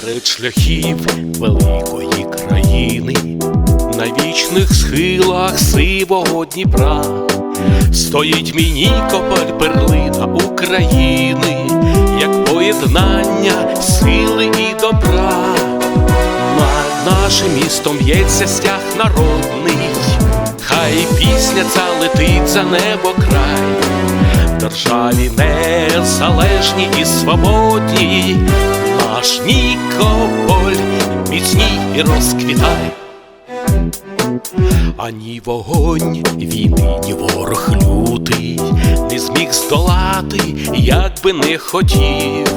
Серед шляхів великої країни, на вічних схилах сивого Дніпра, стоїть мій Нікополь, перлина України, як поєднання сили і добра. Над нашим містом б'ється стяг народний, хай пісня ця летить за небо край, державі незалежній і свободній, наш Нікополь міцній і розквітай. Ані вогонь війни, ні ворог лютий не зміг здолати, як би не хотів,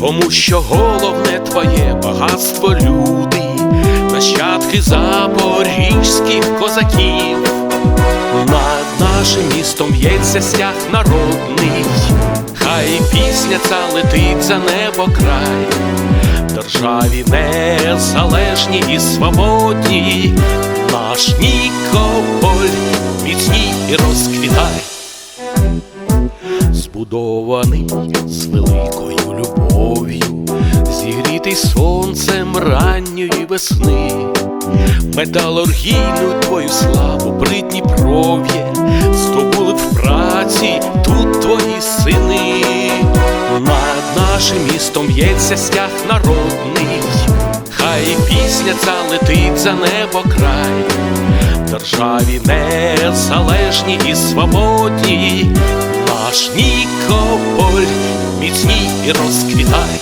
тому що головне твоє багатство люди, нащадки запорізьких козаків, над нашим містом б'ється стяг народний, хай пісня ця летить за небо край, державі незалежній і свободній, наш Нікополь міцній і розквітай. Збудований з великою любов'ю, зігрітий сонцем ранньої весни, металургійну твою славу при Дніпров'є над нашим містом в'ється стяг народний, хай пісня ця летить за небо край. Державі незалежній і свободній, наш Нікополь міцній і розквітай.